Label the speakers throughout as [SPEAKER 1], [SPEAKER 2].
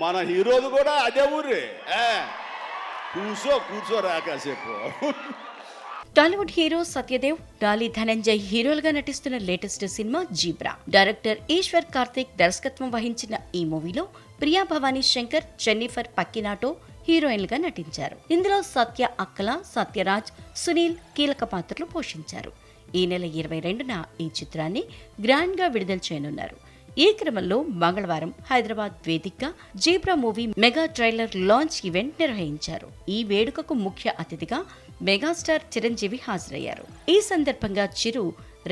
[SPEAKER 1] మన హీరోది కూడా అదే ఊరే. కూర్చో కూర్చోరా కాసేపు.
[SPEAKER 2] Tollywood hero Satyadev Dolly Dhananjay హీరోలుగా నటిస్తున్న latest cinema Zebra. Director Eshwar Karthik దర్శకత్వం వహించిన ఈ మూవీలో ప్రియా భవానీ శంకర్ జెన్నిఫర్ పక్కినాటో హీరోయిన్లుగా నటించారు. ఇందులో సత్య అక్కల సత్యరాజ్ సునీల్ కీలక పాత్రలు పోషించారు. ఈ నెల ఇరవై రెండున ఈ చిత్రాన్ని గ్రాండ్గా విడుదల చేయనున్నారు. ఈ క్రమంలో మంగళవారం హైదరాబాద్ వేదికగా Zebra movie mega trailer launch event నిర్వహించారు. ఈ వేడుకకు ముఖ్య అతిథిగా మెగాస్టార్ చిరంజీవి హాజరయ్యారు. ఈ సందర్భంగా చిరు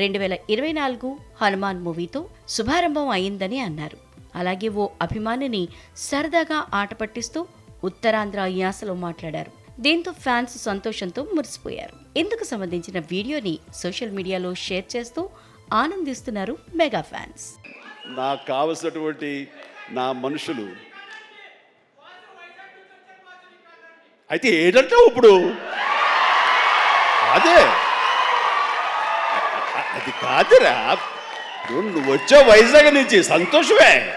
[SPEAKER 2] రెండు వేల ఇరవై నాలుగు హనుమాన్ మూవీతో శుభారంభం అయిందని అన్నారు. అలాగే ఓ అభిమానిని సరదాగా ఆట పట్టిస్తూ ఉత్తరాంధ్ర యాసలో మాట్లాడారు. దీంతో ఫ్యాన్స్ సంతోషంతో మురిసిపోయారు. ఇందుకు సంబంధించిన వీడియోని సోషల్ మీడియాలో షేర్ చేస్తూ ఆనందిస్తున్నారు మెగా ఫ్యాన్స్.
[SPEAKER 1] నాకు కావలసినటువంటి నా మనుషులు. అయితే ఏంటంటావు ఇప్పుడు? అదే. అది కాదురా. నువ్వు వచ్చావు వైజాగ్ నుంచి సంతోషమే.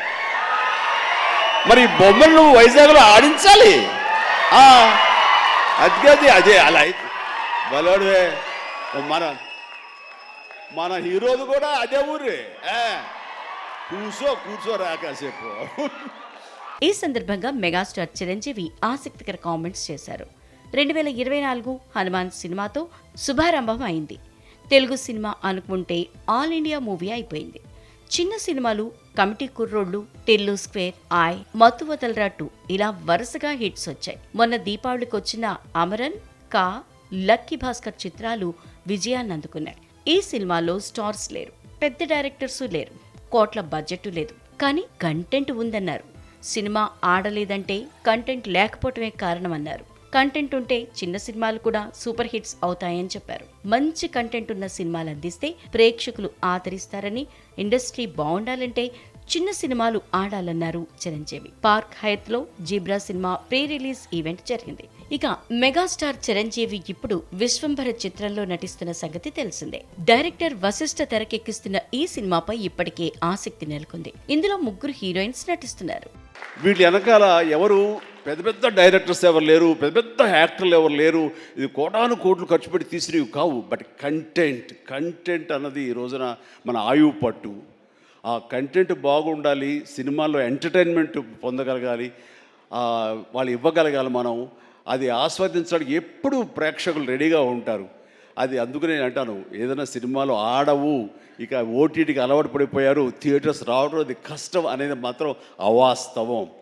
[SPEAKER 1] మరి బొమ్మలు బొమ్మను నువ్వు వైజాగ్లో ఆడించాలి. ఆ, అది కాదు అదే అలా అయితే. మన మన హీరోది కూడా అదే ఊరే. కూర్చో కూర్చోరా కాసేపు
[SPEAKER 2] ఈ సందర్భంగా మెగాస్టార్ చిరంజీవి ఆసక్తికర కామెంట్స్ చేశారు. రెండు వేల ఇరవై నాలుగు హనుమాన్ సినిమాతో శుభారంభం అయింది. తెలుగు సినిమా అనుకుంటే ఆల్ ఇండియా మూవీ అయిపోయింది. చిన్న సినిమాలు కమిటీ కుర్రోళ్ళు టిల్లు స్క్వేర్ ఆయ్ మత్తు వదలరాటు ఇలా వరుసగా హిట్స్ వచ్చాయి. మొన్న దీపావళికి వచ్చిన అమరన్ కా లక్కీ భాస్కర్ చిత్రాలు విజయాన్ని అందుకున్నాయి. ఈ సినిమాలో స్టార్స్ లేరు పెద్ద డైరెక్టర్స్ లేరు. కోట్ల బడ్జెట్ లేదు. కానీ కంటెంట్ ఉందన్నారు. సినిమా ఆడలేదంటే కంటెంట్ లేకపోవటమే కారణమన్నారు. కంటెంట్ ఉంటే చిన్న సినిమాలు కూడా సూపర్ హిట్స్ అవుతాయని చెప్పారు. మంచి కంటెంట్ ఉన్న సినిమాలు అందిస్తే ప్రేక్షకులు ఆదరిస్తారని ఇండస్ట్రీ బాగుండాలంటే చిన్న సినిమాలు ఆడాలన్నారు Chiranjeevi. Park హయత్లో Zebra cinema pre release event జరిగింది. ఇక మెగాస్టార్ చిరంజీవి ఇప్పుడు విశ్వంభర చిత్రంలో నటిస్తున్న సంగతి తెలిసిందే. డైరెక్టర్ వశిష్ఠ తెరకెక్కిస్తున్న ఈ సినిమాపై ఇప్పటికే ఆసక్తి నెలకొంది. ఇందులో ముగ్గురు హీరోయిన్స్ నటిస్తున్నారు.
[SPEAKER 1] వీళ్ళ వెనకాల ఎవరు పెద్ద పెద్ద డైరెక్టర్స్ ఎవరు లేరు పెద్ద పెద్ద యాక్టర్లు ఎవరు లేరు ఇది కోటాను కోట్లు ఖర్చు పెట్టి తీసినవి కావు. బట్ కంటెంట్ కంటెంట్ అన్నది ఈ రోజున మన ఆయువు పట్టు. ఆ కంటెంట్ బాగుండాలి సినిమాల్లో ఎంటర్టైన్మెంట్ పొందగలగాలి వాళ్ళు ఇవ్వగలగాలి మనం. అది ఆస్వాదించడానికి ఎప్పుడు ప్రేక్షకులు రెడీగా ఉంటారు. అది అందుకు నేను అంటాను ఏదైనా సినిమాలు ఆడవు ఇక ఓటీటీకి అలవాటు పడిపోయారు థియేటర్స్ రావడం అది కష్టం అనేది మాత్రం అవాస్తవం.